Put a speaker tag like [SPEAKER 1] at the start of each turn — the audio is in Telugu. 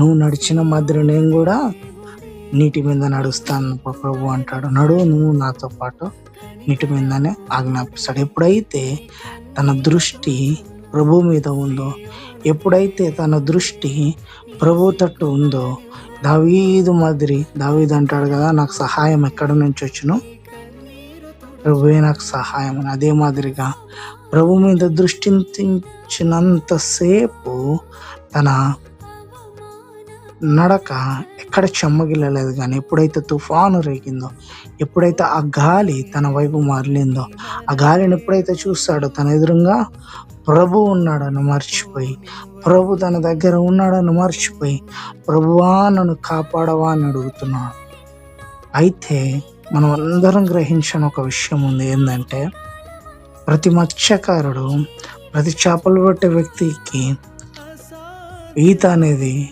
[SPEAKER 1] నువ్వు నడిచిన మాదిరి నేను కూడా నీటి మీద నడుస్తాను ప్రభు అంటాడు. నడువు నువ్వు నాతో పాటు నీటి మీదనే ఆజ్ఞాపిస్తాడు. ఎప్పుడైతే తన దృష్టి ప్రభు మీద ఉందో ఎప్పుడైతే తన దృష్టి ప్రభు తట్టు ఉందో దావీదు మాదిరి దావీదు అంటాడు కదా నాకు సహాయం ఎక్కడి నుంచి వచ్చును? ప్రభువే నాకు సహాయం అని. అదే మాదిరిగా ప్రభు మీద దృష్టించినంతసేపు తన నడక ఎక్కడ చెమ్మగిల్లలేదు కానీ ఎప్పుడైతే తుఫాను రేగిందో ఎప్పుడైతే ఆ గాలి తన వైపు మారలిందో ఆ గాలిని ఎప్పుడైతే చూస్తాడో తన ఎదురుగా ప్రభు ఉన్నాడని మర్చిపోయి ప్రభు తన దగ్గర ఉన్నాడని మర్చిపోయి ప్రభువా నన్ను కాపాడవా అని అడుగుతున్నాడు. అయితే మనం అందరం గ్రహించిన ఒక విషయం ఉంది ఏంటంటే ప్రతి మత్స్యకారుడు ప్రతి చేపలు పట్టే వ్యక్తికి ఈత అనేది